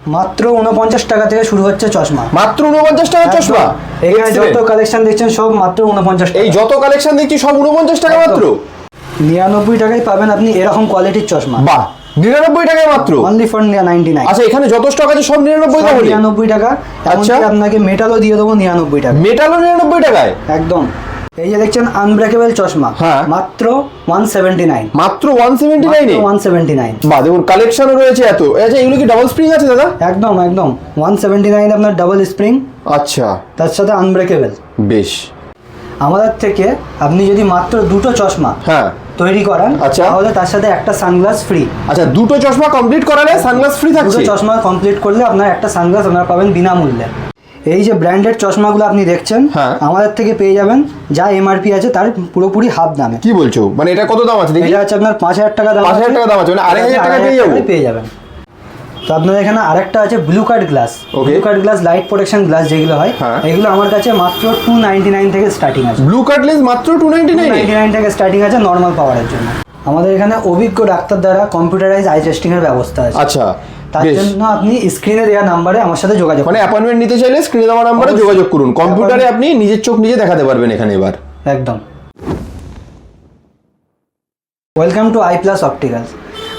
মাত্র উনপঞ্চাশ টাকা থেকে শুরু হচ্ছে চশমা। মাত্র উনপঞ্চাশ টাকা চশমা? এখানে যত কালেকশন দেখছেন সব মাত্র উনপঞ্চাশ এই যত কালেকশন দেখছি সব উনপঞ্চাশ টাকা মাত্র? নিরানব্বই টাকায় পাবেন আপনি এরকম কোয়ালিটির চশমা। বাহ নিরানব্বই টাকায় মাত্র? অনলি ফর নাইনটি নাইন আচ্ছা এখানে যত স্টক আছে সব নিরানব্বই টাকা নিরানব্বই টাকা। আচ্ছা। আপনাকে মেটালও দিয়ে দেবো নিরানব্বই টাকা মেটালও নিরানব্বই টাকায়? একদম। এই যে দেখছেন আনব্রেকেবল চশমা হ্যাঁ। মাত্র ওয়ান সেভেন্টি নাইন মাত্র ওয়ান সেভেন্টি নাইনে ওয়ান সেভেন্টি নাইন বাহ দেখুন কালেকশনও রয়েছে এত। আচ্ছা এগুলো কি ডাবল স্প্রিং আছে দাদা? একদম একদম। ওয়ান সেভেন্টি নাইন আপনার ডাবল স্প্রিং আচ্ছা। তার সাথে আনব্রেকেবল বেশ। আমাদের থেকে আপনি যদি মাত্র দুটো চশমা হ্যাঁ। তৈরি করান আচ্ছা। তাহলে তার সাথে একটা সানগ্লাস ফ্রি আচ্ছা দুটো চশমা কমপ্লিট করালে সানগ্লাস ফ্রি দুটো চশমা কমপ্লিট করলে আপনার একটা সানগ্লাস আপনারা পাবেন বিনামূল্যে। এই যে ব্র্যান্ডেড চশমাগুলো আপনি দেখছেন হ্যাঁ। আমাদের থেকে পেয়ে যাবেন যা এমআরপি আছে তার পুরোপুরি হাফ দামে। কি বলছো? মানে এটা কত দাম আছে দেখি। এটা হচ্ছে আপনার পাঁচ হাজার টাকা দাম 5,000 আছে। টাকা দাম আছে, মানে আড়াই হাজার এটা পেয়ে হাজার যাব? টাকায় পেয়ে যাবেন। তো আপনার এখানে আরেকটা আছে blue card glass blue card glass light protection glass যেগুলো হয় হ্যাঁ। এগুলো আমার কাছে মাত্র টু নাইনটি নাইন থেকে স্টার্টিং আছে। ব্লু কাটলেস মাত্র টু নাইনটি নাইনে নাইনটি নাইন থেকে স্টার্টিং আছে নর্মাল পাওয়ারের জন্য। আমাদের এখানে অভিজ্ঞ ডাক্তার দ্বারা কম্পিউটারাইজ আই টেস্টিং এর ব্যবস্থা আছে। আচ্ছা। তার জন্য আপনি স্ক্রিনে দেওয়া নাম্বারে আমার সাথে যোগাযোগ মানে অ্যাপয়েন্টমেন্ট নিতে চাইলে স্ক্রিনে দেওয়া নাম্বারে যোগাযোগ করুন। কম্পিউটারে আপনি নিজের চোখ নিজে দেখাতে পারবেন এখানে এবার। একদম। Welcome to Eye Plus Opticals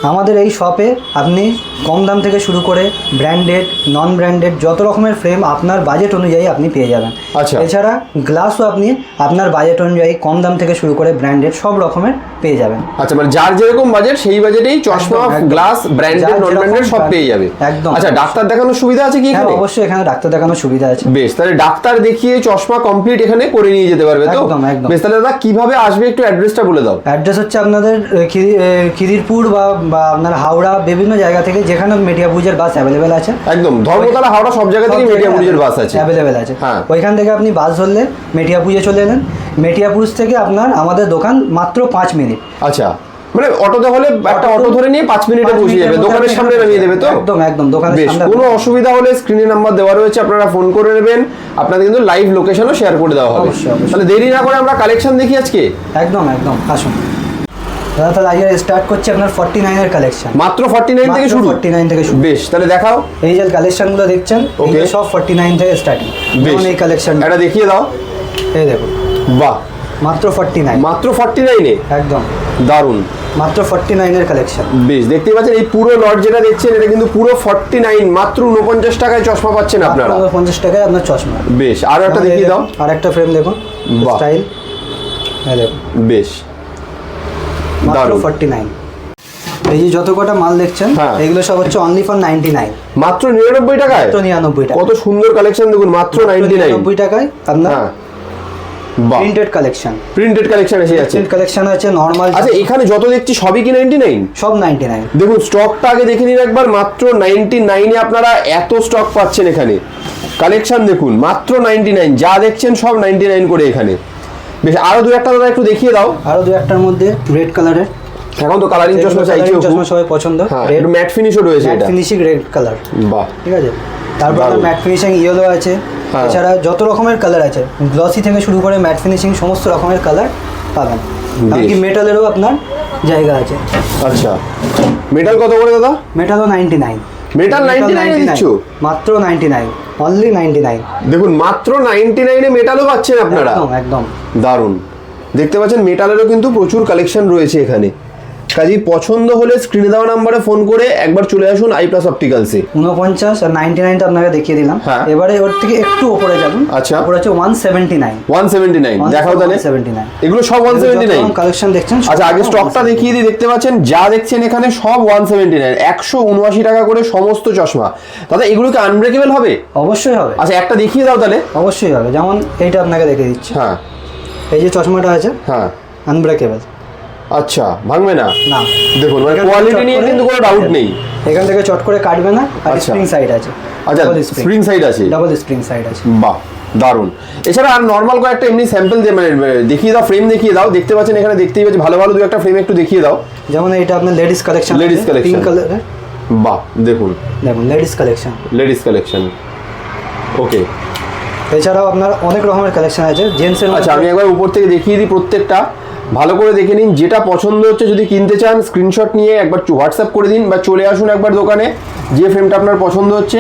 আমাদের এই শপে আপনি কম দাম থেকে শুরু করে ব্র্যান্ডেড নন ব্র্যান্ডেড যত রকমের ফ্রেম আপনার বাজেট অনুযায়ী আপনি পেয়ে যাবেন আচ্ছা। এছাড়া গ্লাসও আপনি আপনার বাজেট অনুযায়ী কম দাম থেকে শুরু করে ব্র্যান্ডেড সব রকমের পেয়ে যাবেন আচ্ছা মানে যার যেরকম বাজেট সেই বাজেটেই চশমা। গ্লাস ব্র্যান্ডেড নন ব্র্যান্ডেড সব পেয়ে যাবে একদম। আচ্ছা ডাক্তার দেখানোর সুবিধা আছে কি হ্যাঁ এখানে অবশ্যই এখানে ডাক্তার দেখানোর সুবিধা আছে বেশ তাহলে ডাক্তার দেখিয়ে চশমা কমপ্লিট এখানে করে নিয়ে যেতে পারবে তো একদম, একদম। বেশ তাহলে দাদা কীভাবে আসবে একটু অ্যাড্রেসটা বলে দাও অ্যাড্রেস হচ্ছে আপনাদের খিদিরপুর বা বা আপনার হাওড়া বিভিন্ন জায়গা থেকে যেখানে মেটিয়াপুজের বাস অ্যাভেলেবেল আছে। একদম ধর্মতলা হাওড়া সব জায়গা থেকে মেডিয়াপুরের বাস আছে। অ্যাভেলেবেল আছে। হ্যাঁ। ওইখান থেকে আপনি বাস ধরলে মেটিয়াপুজে চলে এলেন মেটিয়াপুর থেকে আপনার আমাদের দোকান মাত্র পাঁচ মিনিট। আচ্ছা মানে অটোতে হলে একটা অটো ধরে নিয়ে পাঁচ মিনিটে পৌঁছে যাবে দোকানের সামনে নামিয়ে দেবে তো? একদম একদম দোকানের সামনে কোনো অসুবিধা হলে স্ক্রিনে নাম্বার দেওয়া রয়েছে আপনারা ফোন করে নেবেন। আপনাদের কিন্তু লাইভ লোকেশনও শেয়ার করে দেওয়া হবে। তাহলে দেরি না করে আমরা কালেকশন দেখি আজকে? একদম একদম আসুন। দাদা তাহলে আজকে স্টার্ট করছি আপনার ফর্টি নাইনের কালেকশন মাত্র ফর্টি নাইন থেকে মাত্র শুরু? 49 থেকে শুরু। বেশ তাহলে দেখাও। এই যে কালেকশনগুলো দেখছেন. এগুলো সব ফর্টি নাইন থেকে স্টার্টিং বেশ। এই কালেকশন এটা দেখিয়ে দাও। এই দেখুন। বাহ। মাত্র ফর্টি নাইন মাত্র ফর্টি নাইনে একদম। দারুণ। মাত্র ফর্টি নাইনের কালেকশন বেশ দেখতে পাচ্ছেন এই পুরো লট যেটা দেখছেন এটা কিন্তু পুরো ফর্টি নাইন মাত্র উনপঞ্চাশ টাকায় চশমা পাচ্ছেন আপনারা। পঞ্চাশ টাকায় আপনার চশমা। বেশ আরও একটা দেখিয়ে দাও। আর একটা ফ্রেম দেখুন। স্টাইল এই বেশ। মাত্র ফর্টি নাইন এই যে যত কটা মাল দেখছেন হ্যাঁ। এগুলো সব হচ্ছে অনলি ফর নাইনটি নাইন মাত্র নিরানব্বই টাকায়? মাত্র নিরানব্বই টাকা কত সুন্দর কালেকশন দেখুন মাত্র নাইনটি নাইন নিরানব্বই টাকায় আপনার প্রিন্টেড কালেকশন প্রিন্টেড কালেকশন এসে যাচ্ছে। কালেকশন আছে নর্মাল আচ্ছা এখানে যত দেখছি সবই কি নাইনটি নাইন সব নাইনটি নাইন দেখুন স্টকটা আগে দেখে নিন একবার মাত্র নাইনটি নাইনে আপনারা এত স্টক পাচ্ছেন এখানে। কালেকশন দেখুন মাত্র নাইনটি নাইন যা দেখছেন সব নাইনটি নাইন করে এখানে। বেশ আরও দু একটা দাদা একটু দেখিয়ে দাও। আরও দু একটার মধ্যে রেড কালারের এখন তো কালারিং চশমা চাইছে চশমা সবাই পছন্দ। রেড ম্যাট ফিনিশও রয়েছে এটা। ফিনিশিং রেড কালার বাহ। ঠিক আছে? তারপর। ম্যাট ফিনিশিং ইয়েলো আছে। হ্যাঁ। এছাড়া যত রকমের কালার আছে গ্লসি থেকে শুরু করে ম্যাট ফিনিশিং সমস্ত রকমের কালার পাবেন। এমনকি মেটালেরও আপনার জায়গা আছে। আচ্ছা। মেটাল কত করে দাদা? মেটালও নাইনটি নাইন মেটাল নাইনটি নাইনে মাত্র ninety nine only ninety nine দেখুন মাত্র নাইনটি নাইনে মেটালও পাচ্ছেন আপনারা। একদম একদম। দারুণ। দেখতে পাচ্ছেন মেটালেরও কিন্তু প্রচুর কালেকশন রয়েছে এখানে। কাজেই পছন্দ হলে স্ক্রিনে দেওয়া নাম্বারে ফোন করে একবার চলে আসুন আই প্লাস অপটিক্যালসে উনপঞ্চাশ আর নাইনটি নাইনটা আপনাকে দেখিয়ে দিলাম। হ্যাঁ। এবারে ওর থেকে একটু ওপরে যাবেন। আচ্ছা। ওপরে হচ্ছে one seventy nine one seventy nine দেখাও তাহলে। সেভেন্টি নাইন এগুলো সব ওয়ান সেভেন্টি নাইন কালেকশন দেখছেন আচ্ছা আগে স্টকটা দেখিয়ে দিই দেখতে পাচ্ছেন যা দেখছেন এখানে সব ওয়ান সেভেন্টি নাইন একশো উনআশি টাকা করে সমস্ত চশমা। দাদা এগুলো কি আনব্রেকেবল হবে? অবশ্যই হবে। আচ্ছা একটা দেখিয়ে দাও তাহলে। অবশ্যই হবে যেমন এইটা আপনাকে দেখে দিচ্ছি। হ্যাঁ। এই যে চশমাটা আছে হ্যাঁ। আনব্রেকেবল আচ্ছা ভাঙবে না? না। দেখুন মানে কোয়ালিটি নিয়ে কিন্তু কোনো ডাউট নেই। এখান থেকে চট করে কাটবে না আর আচ্ছা। স্প্রিং সাইড আছে। আচ্ছা স্প্রিং সাইড আছে। ডাবল স্প্রিং সাইড আছে। বাহ দারুণ এছাড়া আর নর্মাল কয়েকটা এমনি স্যাম্পল দিয়ে মানে দেখিয়ে দাও ফ্রেম দেখিয়ে দাও। দেখতে পাচ্ছেন এখানে দেখতেই পাচ্ছি ভালো ভালো দু একটা ফ্রেম একটু দেখিয়ে দাও। যেমন এটা আপনার ladies collection ladies collection। Pink কালারের বাহ দেখুন। দেখুন ladies collection ladies collection okay এছাড়াও আপনার অনেক রকমের কালেকশন আছে জেন্টসের আচ্ছা আমি একবার উপর থেকে দেখিয়ে দিই প্রত্যেকটা। ভালো করে দেখে নিন যেটা পছন্দ হচ্ছে যদি কিনতে চান স্ক্রিনশট নিয়ে একবার হোয়াটসঅ্যাপ করে দিন বা চলে আসুন একবার দোকানে যে ফ্রেমটা আপনার পছন্দ হচ্ছে।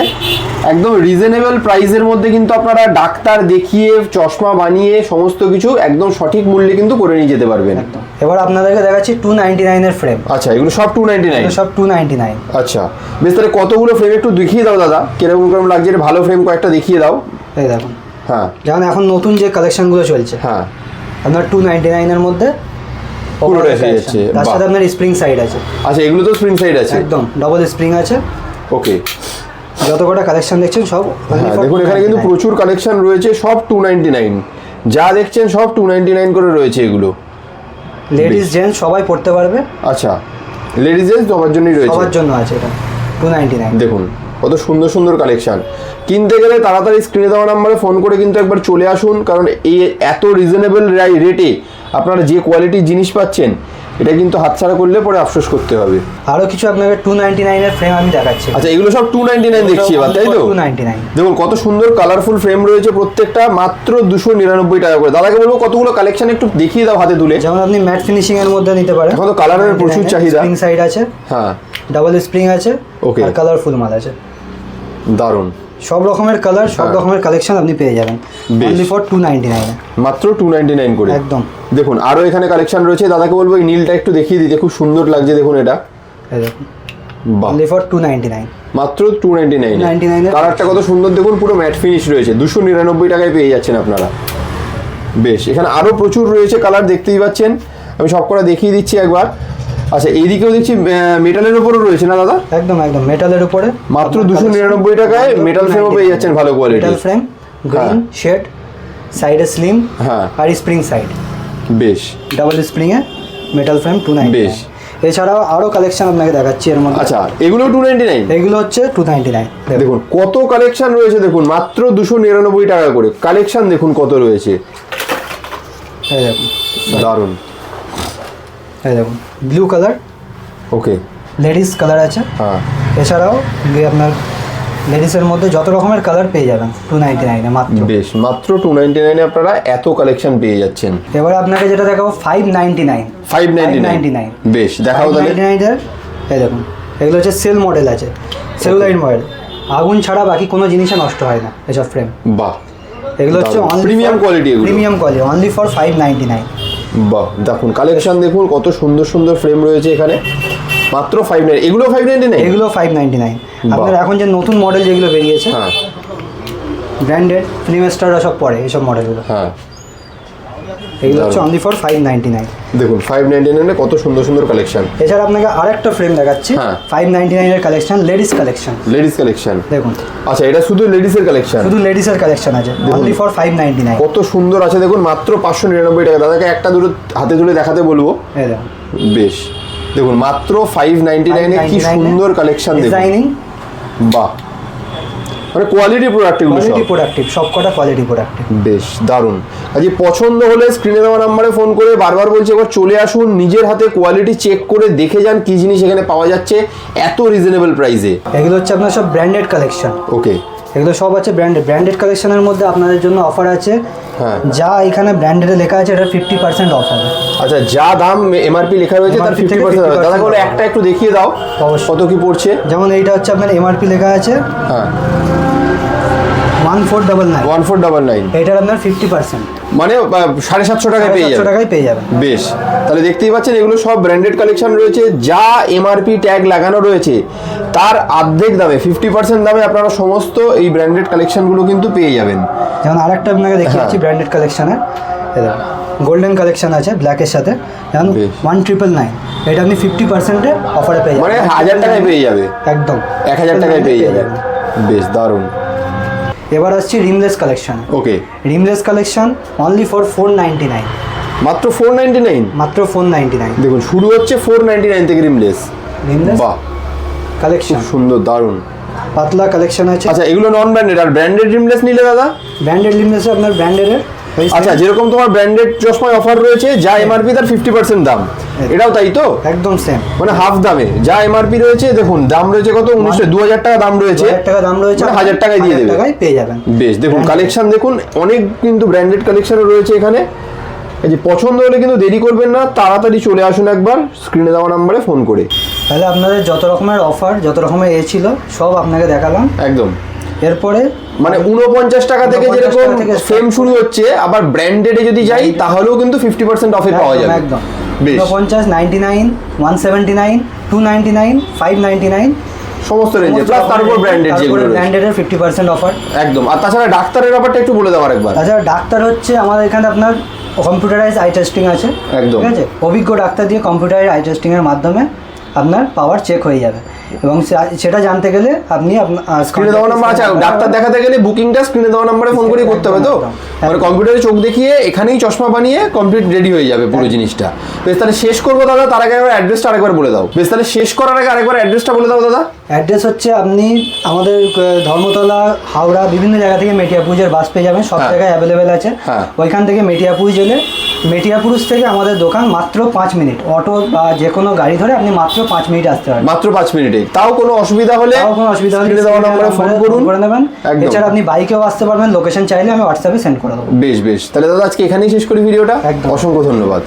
একদম রিজনেবল প্রাইসের মধ্যে কিন্তু আপনারা ডাক্তার দেখিয়ে চশমা বানিয়ে সমস্ত কিছু একদম সঠিক মূল্যে কিন্তু করে নিয়ে যেতে পারবেন। একদম। এবার আপনাদেরকে দেখাচ্ছি টু নাইনটি নাইনের ফ্রেম আচ্ছা এগুলো সব টু নাইনটি নাইন সব টু নাইনটি নাইন আচ্ছা বেশ তাহলে কতগুলো ফ্রেম একটু দেখিয়ে দাও দাদা কীরকম কীরকম লাগছে ভালো ফ্রেম কয়েকটা দেখিয়ে দাও। এই দেখুন। হ্যাঁ। যেমন এখন নতুন যে কালেকশনগুলো চলছে হ্যাঁ। আপনার টু নাইনটি নাইনের মধ্যে পুরোটা এসে যাচ্ছে, তার সাথে আপনার স্প্রিং সাইড আছে। আচ্ছা এগুলো তো স্প্রিং সাইড আছে? একদম ডবল স্প্রিং আছে। ওকে যত কটা কালেকশন দেখছেন সব হ্যাঁ দেখুন এখানে কিন্তু প্রচুর কালেকশন রয়েছে সব টু নাইনটি নাইন যা দেখছেন সব টু নাইনটি নাইন করে রয়েছে এগুলো। লেডিস জেন্টস সবাই পড়তে পারবে। আচ্ছা লেডিজের সবার জন্যই রয়েছে। সবার জন্য আছে এটা টু নাইনটি নাইন দেখুন কত সুন্দর সুন্দর কালেকশান কিনতে গেলে তাড়াতাড়ি স্ক্রিনে দেওয়া নাম্বারে ফোন করে কিন্তু একবার চলে আসুন কারণ এই এত রিজনেবল রেটে আপনারা যে কোয়ালিটির জিনিস পাচ্ছেন এটা কিন্তু হাতছাড়া করলে পরে আফসোস করতে হবে। আরও কিছু আপনাকে টু নাইনটি নাইনের ফ্রেম আমি দেখাচ্ছি। আচ্ছা এগুলো সব টু নাইনটি নাইন দেখছি এবার তাই তো? টু নাইনটি নাইন দেখুন কত সুন্দর কালারফুল ফ্রেম রয়েছে প্রত্যেকটা মাত্র দুশো নিরানব্বই টাকা করে। দাদাকে বলব কতগুলো কালেকশন একটু দেখিয়ে দাও হাতে তুলে। যেমন আপনি ম্যাট ফিনিশিং এর মধ্যে নিতে পারেন। এখন তো এর প্রচুর চাহিদা। স্প্রিং সাইড আছে হ্যাঁ। ডাবল স্প্রিং আছে ওকে আর কালারফুল মাল আছে। দারুণ। সব রকমের কালার সব হ্যাঁ। রকমের কালেকশন আপনি পেয়ে যাবেন। অনলি ফর টু নাইনটি নাইনে মাত্র টু নাইনটি নাইন করে। একদম। দেখুন আরও এখানে কালেকশন রয়েছে। দাদাকে বলব এই নীলটা একটু দেখিয়ে দিতে খুব সুন্দর লাগছে দেখুন এটা। এই দেখুন। Only for two ninety nine মাত্র টু নাইনটি নাইন 299 এর- কালারটা কত সুন্দর দেখুন পুরো ম্যাট ফিনিশ রয়েছে। দুশো নিরানব্বই টাকায় পেয়ে যাচ্ছেন আপনারা। বেশ এখানে আরও প্রচুর রয়েছে কালার দেখতেই পাচ্ছেন। আমি সব কটা দেখিয়ে দিচ্ছি একবার। আচ্ছা এইদিকেও দেখছি মেটালের উপরও রয়েছে না দাদা? একদম একদম মেটালের উপরে। মাত্র দুশো নিরানব্বই টাকায় মেটাল ফ্রেমও পেয়ে যাচ্ছেন ভালো quality metal frame green shade সাইডে স্লিম হ্যাঁ। আর স্প্রিং সাইড বেশ। ডাবল স্প্রিং এ মেটাল ফ্রেম টু নাইনটি বেশ। এছাড়াও আরও কালেকশন আপনাকে দেখাচ্ছি এর মধ্যে। আচ্ছা এগুলো টু নাইনটি নাইন এগুলো হচ্ছে টু নাইনটি নাইন দেখুন কত কালেকশন রয়েছে দেখুন মাত্র দুশো নিরানব্বই টাকা করে। কালেকশন দেখুন কত রয়েছে। দারুণ। এই দেখুন blue colour okay ladies colour আছে। হ্যাঁ। এছাড়াও যে আপনার লেডিসের মধ্যে যত রকমের কালার পেয়ে যাবেন টু নাইনটি নাইনে মাত্র। বেশ মাত্র টু নাইনটি নাইনে আপনারা এত কালেকশন পেয়ে যাচ্ছেন। এবার আপনাকে যেটা দেখাবো five ninety nine five ninety nine বেশ দেখাও তাহলে। এই দেখুন এগুলো হচ্ছে সেল মডেল আছে। সেলুলাইট মডেল আগুন ছাড়া বাকি কোনো জিনিসে নষ্ট হয় না এসব ফ্রেম বাহ। এগুলো হচ্ছে quality এগুলো। Premium quality only for five ninety nine বাহ দেখুন কালেকশন দেখুন কত সুন্দর সুন্দর ফ্রেম রয়েছে এখানে। মাত্র ফাইভ নাইন এগুলো ফাইভ নাইনটি নাইন এগুলো ফাইভ নাইনটি নাইন আপনার এখন যে নতুন মডেল যেগুলো বেরিয়েছে হ্যাঁ। ব্র্যান্ডেড ফিল্ম স্টাররা সব পড়ে এসব মডেলগুলো হ্যাঁ। এগুলো হচ্ছে। Only for five ninety nine দেখুন ফাইভ নাইনটি নাইনে কত সুন্দর সুন্দর কালেকশন এছাড়া আপনাকে আরেকটা ফ্রেম দেখাচ্ছি। ফাইভ নাইনটি নাইনের collection ladies collection ladies collection দেখুন। আচ্ছা এটা শুধু লেডিসের কালেকশন শুধু লেডিসের কালেকশন আছে। Only for five ninety nine কত সুন্দর আছে দেখুন মাত্র পাঁচশো নিরানব্বই টাকা। দাদাকে একটা দুটো হাতে তুলে দেখাতে বলব। বেশ। দেখুন মাত্র ফাইভ নাইনটি নাইনে কি সুন্দর কালেকশন ডিজাইনিং বাহ। মানে কোয়ালিটি প্রোডাক্ট এগুলো কোয়ালিটি প্রোডাক্টিভ সবকটা কোয়ালিটি প্রোডাক্টিভ বেশ দারুণ। আজ পছন্দ হলে স্ক্রিনে দেওয়া নাম্বারে ফোন করে বারবার বলছি একবার চলে আসুন নিজের হাতে কোয়ালিটি চেক করে দেখে যান কি জিনিস এখানে পাওয়া যাচ্ছে এত রিজনেবল প্রাইসে এগুলো হচ্ছে আপনার সব ব্র্যান্ডেড কালেকশন ওকে এগুলো সব আছে ব্র্যান্ডেড ব্র্যান্ডেড কালেকশনের মধ্যে আপনাদের জন্য অফার আছে। হ্যাঁ। যা এখানে ব্র্যান্ডেডে লেখা আছে এটা ফিফটি পার্সেন্ট অফার আচ্ছা যা দাম এমআরপি লেখা রয়েছে তার ফিফটি পার্সেন্ট 50% দাদা বলে একটা একটু দেখিয়ে দাও। কত কি পড়ছে? যেমন এইটা হচ্ছে আপনার এমআরপি লেখা আছে। হ্যাঁ। One four double nine one four double nine এটার আপনার ফিফটি পার্সেন্ট মানে সাড়ে সাতশো টাকায় পেয়ে যাবে টাকায় পেয়ে যাবেন। বেশ। তাহলে দেখতেই পাচ্ছেন এগুলো সব ব্র্যান্ডেড কালেকশন রয়েছে যা এমআরপি ট্যাগ লাগানো রয়েছে। তার অর্ধেক দামে ফিফটি পার্সেন্ট দামে আপনারা সমস্ত এই ব্র্যান্ডেড কালেকশনগুলো কিন্তু পেয়ে যাবেন। যেমন আরেকটা আপনাকে দেখিয়েছি। ব্র্যান্ডেড কালেকশনের গোল্ডেন কালেকশন আছে ব্ল্যাকের সাথে। যেমন। ওয়ান ট্রিপল নাইন এটা আপনি ফিফটি পার্সেন্টে অফারে পেয়ে যাবেন। মানে হাজার টাকায় পেয়ে যাবে। একদম। এক হাজার টাকায় পেয়ে যাবে। বেশ দারুণ। এবার আসছি rimless collection okay rimless collection only for four ninety nine মাত্র ফোর নাইনটি নাইন মাত্র ফোর নাইনটি নাইন দেখুন শুরু হচ্ছে ফোর নাইনটি নাইন থেকে রিমলেস। বাহ। কালেকশন সুন্দর দারুণ। পাতলা কালেকশন আছে। আচ্ছা এগুলো নন ব্র্যান্ডেড আর ব্র্যান্ডেড রিমলেস নিলে দাদা? ব্র্যান্ডেড রিমলেস আপনার ব্র্যান্ডেডের আচ্ছা যেরকম তোমার ব্র্যান্ডেড চশমায় অফার রয়েছে যা এমআরপি তার ফিফটি পার্সেন্ট দাম। এটাও তাই তো? একদম সেম মানে হাফ দামে। যা এমআরপি রয়েছে দেখুন দাম রয়েছে কত? উনিশশো দু হাজার টাকা দাম রয়েছে। টাকা দাম রয়েছে মানে হাজার টাকায় দিয়ে দেবে। টাকায় পেয়ে যাবেন। বেশ দেখুন। কালেকশন দেখুন অনেক কিন্তু ব্র্যান্ডেড কালেকশনও রয়েছে এখানে। এই যে পছন্দ হলে কিন্তু দেরি করবেন না তাড়াতাড়ি চলে আসুন একবার স্ক্রিনে দেওয়া নাম্বারে ফোন করে। তাহলে আপনাদের যত রকমের অফার যত রকমের এ ছিল সব আপনাকে দেখালাম। একদম। এরপরে মানে উনপঞ্চাশ টাকা থেকে 49 যেরকম। ফ্রেম শুরু হচ্ছে আবার ব্র্যান্ডেডে যদি যাই তাহলেও কিন্তু ফিফটি পার্সেন্ট অফে পাওয়া যাবে। একদম। বেশ। পঞ্চাশ ninety nine one seventy nine two ninety nine five ninety nine সমস্ত রেঞ্জে প্লাস তার উপর ব্র্যান্ডেড যেগুলো। ব্র্যান্ডেডের ফিফটি পার্সেন্ট অফার একদম। আর তাছাড়া ডাক্তারের ব্যাপারটা একটু বলে দেওয়ার একবার তাছাড়া ডাক্তার হচ্ছে আমাদের এখানে আপনার কম্পিউটারাইজ আই টেস্টিং আছে একদম। ঠিক আছে অভিজ্ঞ ডাক্তার দিয়ে কম্পিউটারাইজ আই টেস্টিংয়ের মাধ্যমে আপনার পাওয়ার চেক হয়ে যাবে এবং সেটা জানতে গেলে আপনি স্ক্রিনে দেওয়া নাম্বার আছে। ডাক্তার দেখাতে গেলে বুকিংটা স্ক্রিনে দেওয়া নাম্বারে ফোন করে করতে হবে তো। মানে কম্পিউটারে চোখ দেখিয়ে এখানেই চশমা বানিয়ে কমপ্লিট রেডি হয়ে যাবে পুরো জিনিসটা। বেশ তাহলে শেষ করব দাদা তার আগে একবার অ্যাড্রেসটা আরেকবার বলে দাও। বেশ তাহলে শেষ করার আগে আরেকবার অ্যাড্রেসটা বলে দাও দাদা। অ্যাড্রেস হচ্ছে আপনি আমাদের ধর্মতলা হাওড়া বিভিন্ন জায়গা থেকে মেটিয়াপুজের বাস পেয়ে যাবেন। সব হ্যাঁ। জায়গায় অ্যাভেলেবেল আছে। হ্যাঁ। ওইখান থেকে মেটিয়াপুজ এলে মেটিয়াপুরুষ থেকে আমাদের দোকান মাত্র পাঁচ মিনিট। অটো বা যে কোনো গাড়ি ধরে আপনি মাত্র পাঁচ মিনিট আসতে পারেন মাত্র পাঁচ মিনিটে। তাও কোনো অসুবিধা হলে কোনো অসুবিধা হলে দেওয়া নম্বরে ফোন করুন। করে নেবেন। এছাড়া আপনি বাইকেও আসতে পারবেন। লোকেশন চাইলে আমি হোয়াটসঅ্যাপে সেন্ড করে দেবো। বেশ বেশ। তাহলে দাদা আজকে এখানেই শেষ করি ভিডিওটা। অসংখ্য ধন্যবাদ।